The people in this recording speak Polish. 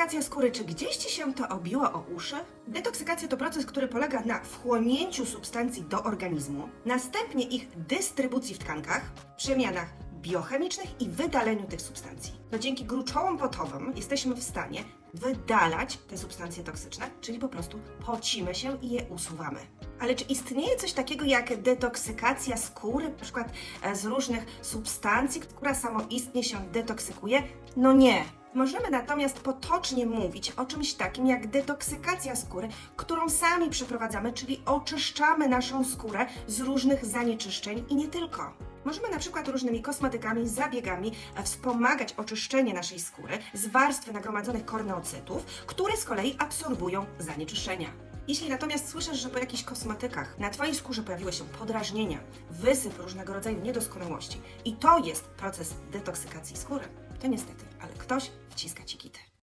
Detoksykacja skóry, czy gdzieś Ci się to obiło o uszy? Detoksykacja to proces, który polega na wchłonięciu substancji do organizmu, następnie ich dystrybucji w tkankach, przemianach biochemicznych i wydaleniu tych substancji. No dzięki gruczołom potowym jesteśmy w stanie wydalać te substancje toksyczne, czyli po prostu pocimy się i je usuwamy. Ale czy istnieje coś takiego jak detoksykacja skóry, na przykład e, z różnych substancji, która samoistnie się detoksykuje? No nie. Możemy natomiast potocznie mówić o czymś takim jak detoksykacja skóry, którą sami przeprowadzamy, czyli oczyszczamy naszą skórę z różnych zanieczyszczeń i nie tylko. Możemy na przykład różnymi kosmetykami, zabiegami e, wspomagać oczyszczenie naszej skóry z warstwy nagromadzonych korneocytów, które z kolei absorbują zanieczyszczenia. Jeśli natomiast słyszysz, że po jakichś kosmetykach na Twojej skórze pojawiły się podrażnienia, wysyp różnego rodzaju niedoskonałości i to jest proces detoksykacji skóry, to niestety, ale ktoś wciska Ci kity.